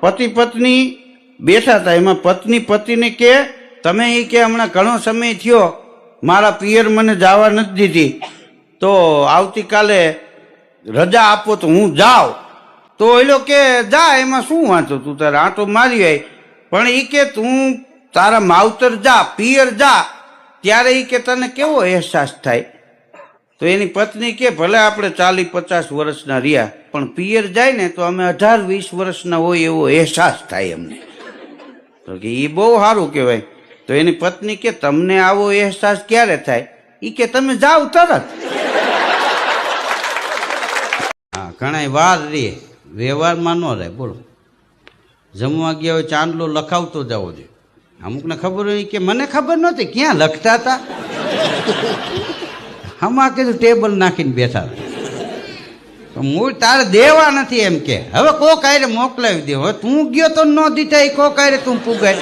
પતિ પત્ની બેઠા હતા એમાં પત્ની પતિને કે, તમે એ કે હમણાં ઘણો સમય થયો, મારા પિયર મને જવા નથી દીધી. તો આવતીકાલે રજા આપો તો હું જાઉં. તો એલો કે, જા, એમાં શું વાંચો તું તારે આંટો મારી આવી પણ એ કે, તું તારા માવતર જા, પિયર જા. ત્યારે એ કે, તને કેવો અહેસાસ થાય? તો એની પત્ની કે, ભલે આપણે ચાલી પચાસ વર્ષના રહ્યા, પણ પિયર જાય ને તો અમે અઢાર વીસ વર્ષના હોય એવો અહેસાસ થાય અમને. તો કે એ બહુ સારું કહેવાય. તો એની પત્ની કે, તમને આવો અહેસાસ ક્યારે થાય? એ કે, તમે જાઓ તરત. હા ઘણા વાર રે, વ્યવહારમાં ન રહે, બોલો. જમવા ગયા હોય, ચાંદલો લખાવતો જવો જોઈએ અમુકને ખબર હોય કે, મને ખબર નહોતી, ક્યાં લખતા હતા? હમા કીધું ટેબલ નાખીને બેઠા મૂળ તારે દેવા નથી એમ કે. હવે કોક આયરે મોકલાવી દે. હવે તું ગયો તો ન દીધા, એ કોક આયરે તું પુગાય.